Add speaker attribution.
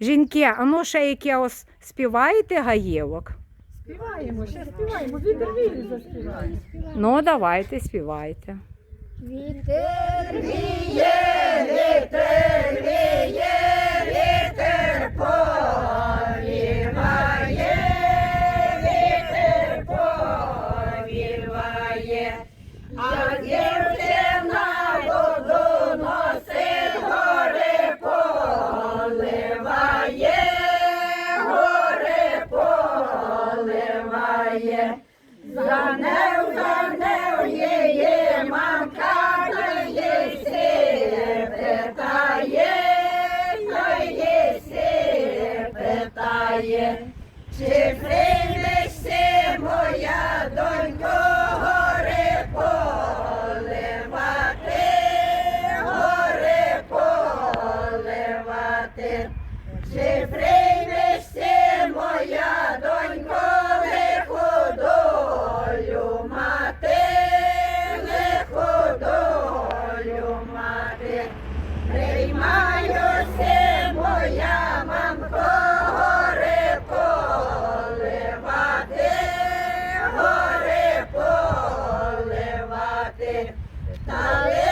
Speaker 1: Жінки, а ну ще яке ось співаєте гаєвок?
Speaker 2: Співаємо, ще співаємо, вітер вірі заспіваємо.
Speaker 1: Ну, давайте, співайте.
Speaker 3: Вітер віє, поливає. За нею, за нею її мамка її сі питає, та її сі питає, чи приймешся моя донько гори поливати, гори поливати, чи приймешся তাহলে